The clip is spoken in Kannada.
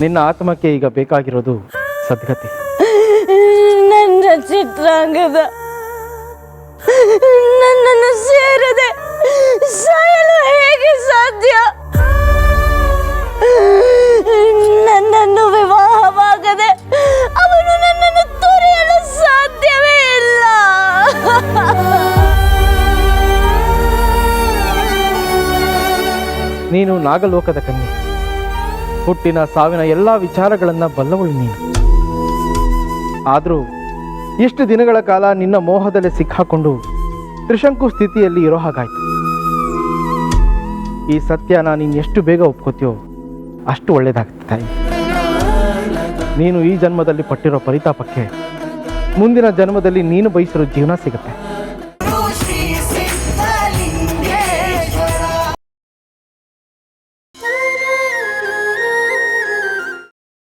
ನಿನ್ನ ಆತ್ಮಕ್ಕೆ ಈಗ ಬೇಕಾಗಿರೋದು ಸದ್ಗತಿ. ನನ್ನ ಚಿತ್ರಾಂಗದ ನನ್ನನ್ನು ಸೇರದೆ ಸಾಯಲು ಹೇಗೆ ಸಾಧ್ಯ? ನನ್ನನ್ನು ವಿವಾಹವಾಗದೆ ಅವನು ನನ್ನನ್ನು ತೊರೆಯಲು ಸಾಧ್ಯವೇ ಇಲ್ಲ. ನೀನು ನಾಗಲೋಕದ ಕನ್ಯೆ. ಹುಟ್ಟಿನ ಸಾವಿನ ಎಲ್ಲ ವಿಚಾರಗಳನ್ನ ಬಲ್ಲವಳು ನೀನು. ಆದರೂ ಇಷ್ಟು ದಿನಗಳ ಕಾಲ ನಿನ್ನ ಮೋಹದಲ್ಲಿ ಸಿಕ್ಕಾಕೊಂಡು ತ್ರಿಶಂಕು ಸ್ಥಿತಿಯಲ್ಲಿ ಇರೋ ಹಾಗಾಯ್ತು. ಈ ಸತ್ಯನ ನೀನು ಎಷ್ಟು ಬೇಗ ಒಪ್ಕೋತೀಯೋ ಅಷ್ಟು ಒಳ್ಳೇದಾಗುತ್ತೆ ತಾಯಿ. ನೀನು ಈ ಜನ್ಮದಲ್ಲಿ ಪಟ್ಟಿರೋ ಪರಿತಾಪಕ್ಕೆ ಮುಂದಿನ ಜನ್ಮದಲ್ಲಿ ನೀನು ಬಯಸಿರೋ ಜೀವನ ಸಿಗುತ್ತೆ.